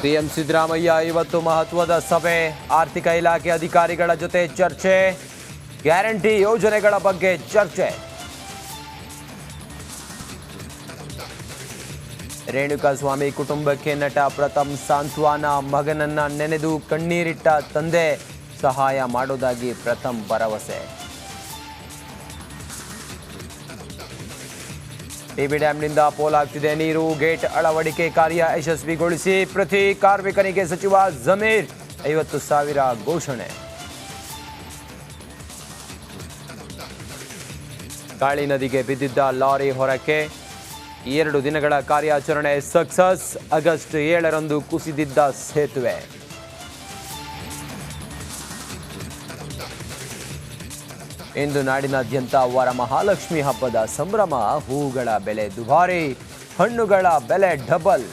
CM Siddaramaiah ಇವತ್ತು ಮಹತ್ವದ ಸಭೆ. ಆರ್ಥಿಕ ಇಲಾಖೆ ಅಧಿಕಾರಿಗಳ ಜೊತೆ ಚರ್ಚೆ. ಗ್ಯಾರಂಟಿ ಯೋಜನೆಗಳ ಬಗ್ಗೆ ಚರ್ಚೆ. ರೇಣುಕಾಸ್ವಾಮಿ ಕುಟುಂಬಕ್ಕೆ ನಟ ಪ್ರಥಮ್ ಸಾಂತ್ವಾನ ಮಗನನ್ನ ನೆನೆದು ಕಣ್ಣೀರಿಟ್ಟ ತಂದೆ. ಸಹಾಯ ಮಾಡೋದಾಗಿ ಪ್ರಥಮ್ ಭರವಸೆ. ಟಿಬಿ ಡ್ಯಾಂನಿಂದ ಪೋಲಾಗ್ತಿದೆ ನೀರು ಗೇಟ್ ಅಳವಡಿಕೆ ಕಾರ್ಯ ಯಶಸ್ವಿಗೊಳಿಸಿ ಪ್ರತಿ ಕಾರ್ಮಿಕನಿಗೆ ಸಚಿವ ಜಮೀರ್ ಐವತ್ತು ಸಾವಿರ ಘೋಷಣೆ. ಕಾಳಿ ನದಿಗೆ ಬಿದ್ದಿದ್ದ ಲಾರಿ ಹೊರಕ್ಕೆ ಎರಡು ದಿನಗಳ ಕಾರ್ಯಾಚರಣೆ ಸಕ್ಸಸ್. ಆಗಸ್ಟ್ ಏಳರಂದು ಕುಸಿದಿದ್ದ ಸೇತುವೆ. ಇಂದು ನಾಡಿನಾದ್ಯಂತ ವರಮಹಾಲಕ್ಷ್ಮಿ ಹಬ್ಬದ ಸಂಭ್ರಮ, ಹೂಗಳ ಬೆಲೆ ದುಬಾರಿ, ಹಣ್ಣುಗಳ ಬೆಲೆ ಡಬಲ್.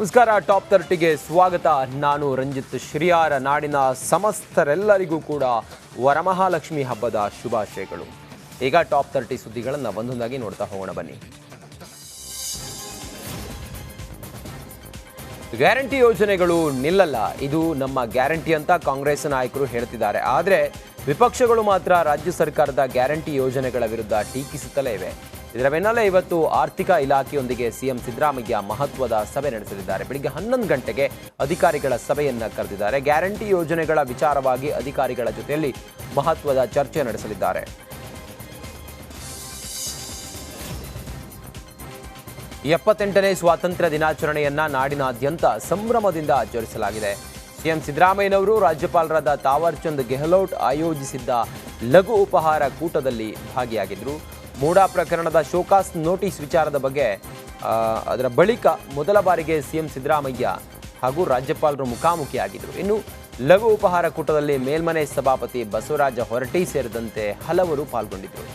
ನಮಸ್ಕಾರ, ಟಾಪ್ ತರ್ಟಿಗೆ ಸ್ವಾಗತ. ನಾನು ರಂಜಿತ್ ಶ್ರೀಯಾರ. ನಾಡಿನ ಸಮಸ್ತರೆಲ್ಲರಿಗೂ ಕೂಡ ವರಮಹಾಲಕ್ಷ್ಮಿ ಹಬ್ಬದ ಶುಭಾಶಯಗಳು. ಈಗ ಟಾಪ್ ತರ್ಟಿ ಸುದ್ದಿಗಳನ್ನು ಒಂದೊಂದಾಗಿ ನೋಡ್ತಾ ಹೋಗೋಣ ಬನ್ನಿ. ಗ್ಯಾರಂಟಿ ಯೋಜನೆಗಳು ನಿಲ್ಲಲ್ಲ. ಇದು ನಮ್ಮ ಗ್ಯಾರಂಟಿ ಅಂತ ಕಾಂಗ್ರೆಸ್ ನಾಯಕರು ಹೇಳ್ತಿದ್ದಾರೆ. ಆದರೆ ವಿಪಕ್ಷಗಳು ಮಾತ್ರ ರಾಜ್ಯ ಸರ್ಕಾರದ ಗ್ಯಾರಂಟಿ ಯೋಜನೆಗಳ ವಿರುದ್ಧ ಟೀಕಿಸುತ್ತಲೇ ಇವೆ. ಇದರ ಬೆನ್ನಲ್ಲೇ ಇವತ್ತು ಆರ್ಥಿಕ ಇಲಾಖೆಯೊಂದಿಗೆ ಸಿಎಂ ಸಿದ್ದರಾಮಯ್ಯ ಮಹತ್ವದ ಸಭೆ ನಡೆಸಲಿದ್ದಾರೆ. ಬೆಳಿಗ್ಗೆ ಹನ್ನೊಂದು ಗಂಟೆಗೆ ಅಧಿಕಾರಿಗಳ ಸಭೆಯನ್ನು ಕರೆದಿದ್ದಾರೆ. ಗ್ಯಾರಂಟಿ ಯೋಜನೆಗಳ ವಿಚಾರವಾಗಿ ಅಧಿಕಾರಿಗಳ ಜೊತೆಯಲ್ಲಿ ಮಹತ್ವದ ಚರ್ಚೆ ನಡೆಸಲಿದ್ದಾರೆ. ಎಪ್ಪತ್ತೆಂಟನೇ ಸ್ವಾತಂತ್ರ್ಯ ದಿನಾಚರಣೆಯನ್ನ ನಾಡಿನಾದ್ಯಂತ ಸಂಭ್ರಮದಿಂದ ಆಚರಿಸಲಾಗಿದೆ. ಸಿಎಂ ಸಿದ್ದರಾಮಯ್ಯನವರು ರಾಜ್ಯಪಾಲರಾದ ತಾವರ್ಚಂದ್ ಗೆಹ್ಲೋಟ್ ಆಯೋಜಿಸಿದ್ದ ಲಘು ಉಪಹಾರ ಕೂಟದಲ್ಲಿ ಭಾಗಿಯಾಗಿದ್ದರು ಮೂಡಾ ಪ್ರಕರಣದ ಶೋಕಾಸ್ ನೋಟಿಸ್ ವಿಚಾರದ ಬಗ್ಗೆ ಅದರ ಬಳಿಕ ಮೊದಲ ಬಾರಿಗೆ ಸಿಎಂ ಸಿದ್ದರಾಮಯ್ಯ ಹಾಗೂ ರಾಜ್ಯಪಾಲರು ಮುಖಾಮುಖಿಯಾಗಿದ್ದರು ಇನ್ನು ಲಘು ಉಪಹಾರ ಕೂಟದಲ್ಲಿ ಮೇಲ್ಮನೆ ಸಭಾಪತಿ ಬಸವರಾಜ ಹೊರಟಿ ಸೇರಿದಂತೆ ಹಲವರು ಪಾಲ್ಗೊಂಡಿದ್ದರು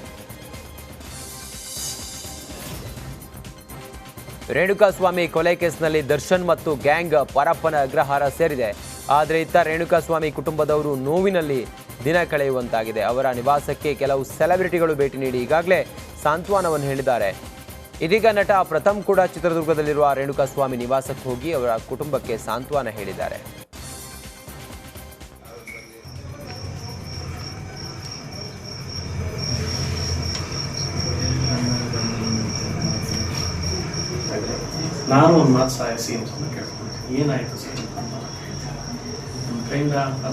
ರೇಣುಕಾಸ್ವಾಮಿ ಕೊಲೆ ಕೇಸ್ನಲ್ಲಿ ದರ್ಶನ್ ಮತ್ತು ಗ್ಯಾಂಗ್ ಪರಪ್ಪನ ಅಗ್ರಹಾರ ಸೇರಿದೆ. ಆದರೆ ಇತ್ತ ರೇಣುಕಾಸ್ವಾಮಿ ಕುಟುಂಬದವರು ನೋವಿನಲ್ಲಿ ದಿನ ಕಳೆಯುವಂತಾಗಿದೆ. ಅವರ ನಿವಾಸಕ್ಕೆ ಕೆಲವು ಸೆಲೆಬ್ರಿಟಿಗಳು ಭೇಟಿ ನೀಡಿ ಈಗಾಗಲೇ ಸಾಂತ್ವನವನ್ನು ಹೇಳಿದ್ದಾರೆ. ಇದೀಗ ನಟ ಪ್ರಥಮ್ ಕೂಡ ಚಿತ್ರದುರ್ಗದಲ್ಲಿರುವ ರೇಣುಕಾಸ್ವಾಮಿ ನಿವಾಸಕ್ಕೆ ಹೋಗಿ ಅವರ ಕುಟುಂಬಕ್ಕೆ ಸಾಂತ್ವನ ಹೇಳಿದ್ದಾರೆ. ನಾನು ಒಂದು ಮಾತು ಸಾಯಿಸಿ ಎಂ ಕೇಳ್ಕೊಂಡೆ ಏನಾಯಿತು ಸರ್ ನಮ್ಮ ಕೈಯಿಂದ